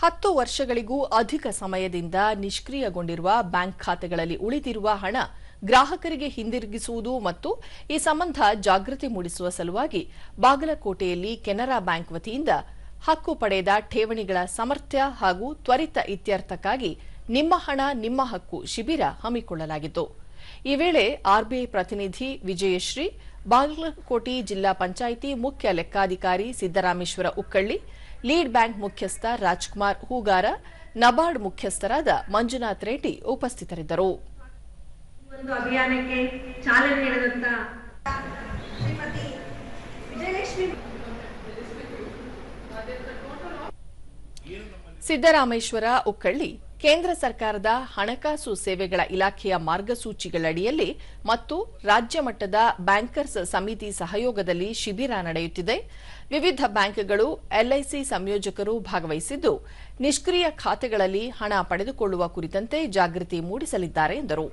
ಹತ್ತು ವರ್ಷಗಳಿಗೂ ಅಧಿಕ ಸಮಯದಿಂದ ನಿಷ್ಕ್ರಿಯಗೊಂಡಿರುವ ಬ್ಯಾಂಕ್ ಖಾತೆಗಳಲ್ಲಿ ಉಳಿದಿರುವ ಹಣ ಗ್ರಾಹಕರಿಗೆ ಹಿಂದಿರುಗಿಸುವುದು ಮತ್ತು ಈ ಸಂಬಂಧ ಜಾಗೃತಿ ಮೂಡಿಸುವ ಸಲುವಾಗಿ ಬಾಗಲಕೋಟೆಯಲ್ಲಿ ಕೆನರಾ ಬ್ಯಾಂಕ್ ವತಿಯಿಂದ ಹಕ್ಕು ಪಡೆದ ಠೇವಣಿಗಳ ಸಮರ್ಥ್ಯ ಹಾಗೂ ತ್ವರಿತ ಇತ್ಯರ್ಥಕ್ಕಾಗಿ ನಿಮ್ಮ ಹಣ ನಿಮ್ಮ ಹಕ್ಕು ಶಿಬಿರ ಹಮ್ಮಿಕೊಳ್ಳಲಾಗಿತ್ತು. ಈ ವೇಳೆ ಆರ್ಬಿಐ ಪ್ರತಿನಿಧಿ ವಿಜಯಶ್ರೀ ಬಾಗಲಕೋಟೆ ಜಿಲ್ಲಾ ಪಂಚಾಯಿತಿ ಮುಖ್ಯ ಲೆಕ್ಕಾಧಿಕಾರಿ ಸಿದ್ದರಾಮೇಶ್ವರ ಉಕ್ಕಳ್ಳಿ ಲೀಡ್ ಬ್ಯಾಂಕ್ ಮುಖ್ಯಸ್ಥ ರಾಜ್ಕುಮಾರ್ ಹೂಗಾರ ನಬಾರ್ಡ್ ಮುಖ್ಯಸ್ಥರಾದ ಮಂಜುನಾಥ್ ರೆಡ್ಡಿ ಉಪಸ್ಥಿತರಿದ್ದರು. ಸಿದ್ದರಾಮೇಶ್ವರ ಉಕ್ಕಳ್ಳಿ ಕೇಂದ್ರ ಸರ್ಕಾರದ ಹಣಕಾಸು ಸೇವೆಗಳ ಇಲಾಖೆಯ ಮಾರ್ಗಸೂಚಿಗಳಡಿಯಲ್ಲಿ ಮತ್ತು ರಾಜ್ಯ ಮಟ್ಟದ ಬ್ಯಾಂಕರ್ಸ್ ಸಮಿತಿ ಸಹಯೋಗದಲ್ಲಿ ಶಿಬಿರ ನಡೆಯುತ್ತಿದೆ. ವಿವಿಧ ಬ್ಯಾಂಕ್ಗಳು ಎಲ್ಐಸಿ ಸಂಯೋಜಕರು ಭಾಗವಹಿಸಿದ್ದು, ನಿಷ್ಕ್ರಿಯ ಖಾತೆಗಳಲ್ಲಿ ಹಣ ಪಡೆದುಕೊಳ್ಳುವ ಕುರಿತಂತೆ ಜಾಗೃತಿ ಮೂಡಿಸಲಿದ್ದಾರೆ ಎಂದರು.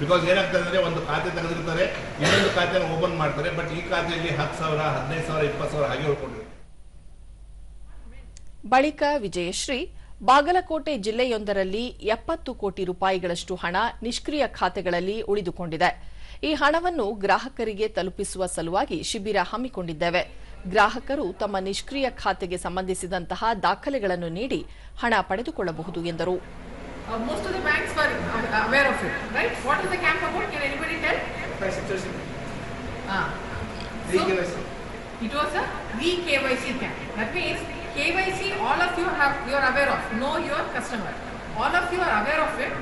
ಬಿಕಾಸ್ ಏನಾಗ್ತದೆ ಒಂದು ಖಾತೆ ತೆಗೆದಿರ್ತಾರೆ, ಇನ್ನೊಂದು ಖಾತೆನ ಓಪನ್ ಮಾಡ್ತಾರೆ ಬಟ್ ಈ ಖಾತೆಯಲ್ಲಿ ಹತ್ತು ಸಾವಿರ, ಹದಿನೈದು ಸಾವಿರ, ಇಪ್ಪತ್ತು ಸಾವಿರ ಹಾಗೆ ಉಳ್ಕೊಂಡಿರ್ತಾರೆ ಬಳಿಕ ವಿಜಯಶ್ರೀ, ಬಾಗಲಕೋಟೆ ಜಿಲ್ಲೆಯೊಂದರಲ್ಲಿ ಎಪ್ಪತ್ತು ಕೋಟಿ ರೂಪಾಯಿಗಳಷ್ಟು ಹಣ ನಿಷ್ಕ್ರಿಯ ಖಾತೆಗಳಲ್ಲಿ ಉಳಿದುಕೊಂಡಿದೆ. ಈ ಹಣವನ್ನು ಗ್ರಾಹಕರಿಗೆ ತಲುಪಿಸುವ ಸಲುವಾಗಿ ಶಿಬಿರ ಹಮ್ಮಿಕೊಂಡಿದ್ದೇವೆ. ಗ್ರಾಹಕರು ತಮ್ಮ ನಿಷ್ಕ್ರಿಯ ಖಾತೆಗೆ ಸಂಬಂಧಿಸಿದಂತಹ ದಾಖಲೆಗಳನ್ನು ನೀಡಿ ಹಣ ಪಡೆದುಕೊಳ್ಳಬಹುದು ಎಂದರು. Uh, most of the banks were uh, aware of it, right? What is the camp about? Can anybody tell? Ah. So, it was a re-KYC camp. That means KYC, all of you have, you are aware of. Know your customer. All of you are aware of it.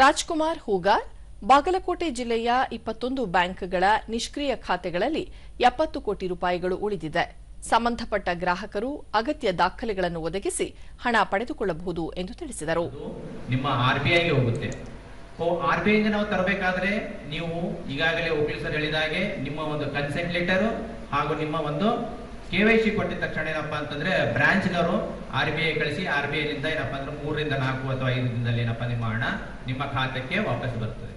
Rajkumar Hoogar Bagalkot ಜಿಲ್ಲೆಯ ಇಪ್ಪತ್ತೊಂದು ಬ್ಯಾಂಕ್ಗಳ ನಿಷ್ಕ್ರಿಯ ಖಾತೆಗಳಲ್ಲಿ ಎಪ್ಪತ್ತು ಕೋಟಿ ರೂಪಾಯಿಗಳು ಉಳಿದಿದೆ ಸಂಬಂಧಪಟ್ಟ ಗ್ರಾಹಕರು ಅಗತ್ಯ ದಾಖಲೆಗಳನ್ನು ಒದಗಿಸಿ ಹಣ ಪಡೆದುಕೊಳ್ಳಬಹುದು ಎಂದು ತಿಳಿಸಿದರು. ನಿಮ್ಮ ಆರ್ ಬಿ ಹೋಗುತ್ತೆ. ಆರ್ ಬಿ ನಾವು ತರಬೇಕಾದ್ರೆ ನೀವು ಈಗಾಗಲೇ ವಕೀಲ್ ಸರ್ ಹೇಳಿದಾಗೆ ನಿಮ್ಮ ಒಂದು ಕನ್ಸೆಂಟ್ ಲೆಟರ್ ಹಾಗೂ ನಿಮ್ಮ ಒಂದು ಕೆ ವೈ ಸಿ ಕೊಟ್ಟಿದ ತಕ್ಷಣ ಏನಪ್ಪಾ ಅಂತಂದ್ರೆ ಬ್ರಾಂಚ್ನವರು ಆರ್ ಬಿ ಐ ಕಳಿಸಿ ಆರ್ ಬಿ ಐನಿಂದ ಏನಪ್ಪಾ ಅಂದ್ರೆ ಮೂರರಿಂದ ನಾಲ್ಕು ಅಥವಾ ಐದು ದಿನದಲ್ಲಿ ಏನಪ್ಪಾ ನಿಮ್ಮ ಹಣ ನಿಮ್ಮ ಖಾತೆಗೆ ವಾಪಸ್ ಬರ್ತದೆ.